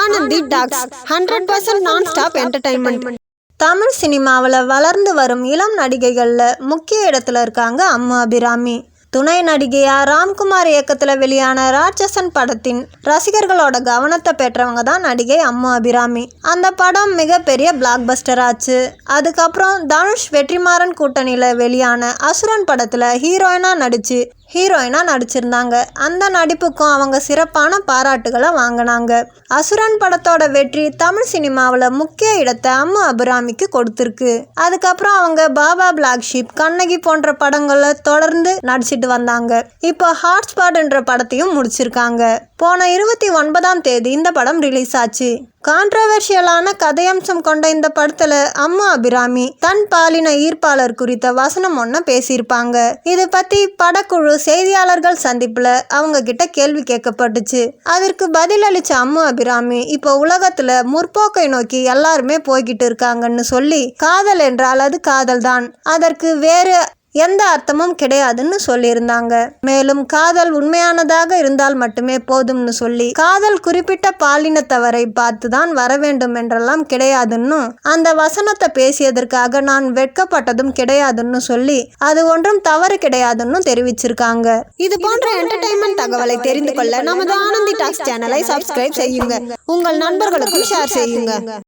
Anandhi talks hundred percent nonstop entertainment Tamil சினிமாவில் வளர்ந்து வரும் இளம் நடிகைகளில் முக்கிய இடத்துல இருக்காங்க அம்மு அபிராமி. துணை நடிகையா ராம்குமார் இயக்கத்தில் வெளியான ராட்சசன் படத்தின் ரசிகர்களோட கவனத்தை பெற்றவங்க தான் நடிகை அம்மு அபிராமி. அந்த படம் மிகப்பெரிய பிளாக் பஸ்டர் ஆச்சு அதுக்கப்புறம் தனுஷ் வெற்றிமாறன் கூட்டணியில் வெளியான அசுரன் படத்தில் ஹீரோயினாக நடிச்சு ஹீரோயினாக நடிச்சிருந்தாங்க. அந்த நடிப்புக்கும் அவங்க சிறப்பான பாராட்டுகளை வாங்கினாங்க. அசுரன் படத்தோட வெற்றி தமிழ் சினிமாவில் முக்கிய இடத்தை அம்மு அபிராமிக்கு கொடுத்துருக்கு. அதுக்கப்புறம் அவங்க பாபா பிளாக் ஷீப் கண்ணகி போன்ற படங்களில் தொடர்ந்து நடிச்சிட்டு வந்தாங்க. இப்போ ஹாட்ஸ்பாட்ன்ற படத்தையும் முடிச்சிருக்காங்க. போன இருபத்தி ஒன்பதாம் தேதி இந்த படம் ரிலீஸ் ஆச்சு. கான்ட்ரவர்ஷியலான கதையம்சம் கொண்ட இந்த படத்துல அம்மா அபிராமி தன் பாலின ஈர்ப்பாளர் குறித்த வசனம் ஒன்று பேசியிருப்பாங்க. இது பத்தி படக்குழு செய்தியாளர்கள் சந்திப்புல அவங்க கிட்ட கேள்வி கேட்கப்பட்டுச்சு. அதற்கு பதிலளிச்ச அம்மா அபிராமி இப்போ உலகத்துல முற்போக்கை நோக்கி எல்லாருமே போய்கிட்டு இருக்காங்கன்னு சொல்லி காதல் என்றால் அது காதல் தான் அதற்கு வேறு எந்த அர்த்தமும் கிடையாதுன்னு சொல்லியிருந்தாங்க. மேலும் காதல் உண்மையானதாக இருந்தால் மட்டுமே போதும்னு சொல்லி காதல் குறிப்பிட்ட பாலினத்தவரை பார்த்து தான் வர வேண்டும் என்றெல்லாம் கிடையாதுன்னு அந்த வசனத்தை பேசியதற்காக நான் வெட்கப்பட்டதும் கிடையாதுன்னு சொல்லி அது ஒன்றும் தவறு கிடையாதுன்னு தெரிவிச்சிருக்காங்க. இது போன்ற என்டர்டைன்மெண்ட் தகவலை தெரிந்து கொள்ள நமது ஆனந்தி டாக்ஸ் சேனலை சப்ஸ்கிரைப் செய்யுங்க. உங்கள் நண்பர்களுக்கும் ஷேர் செய்யுங்க.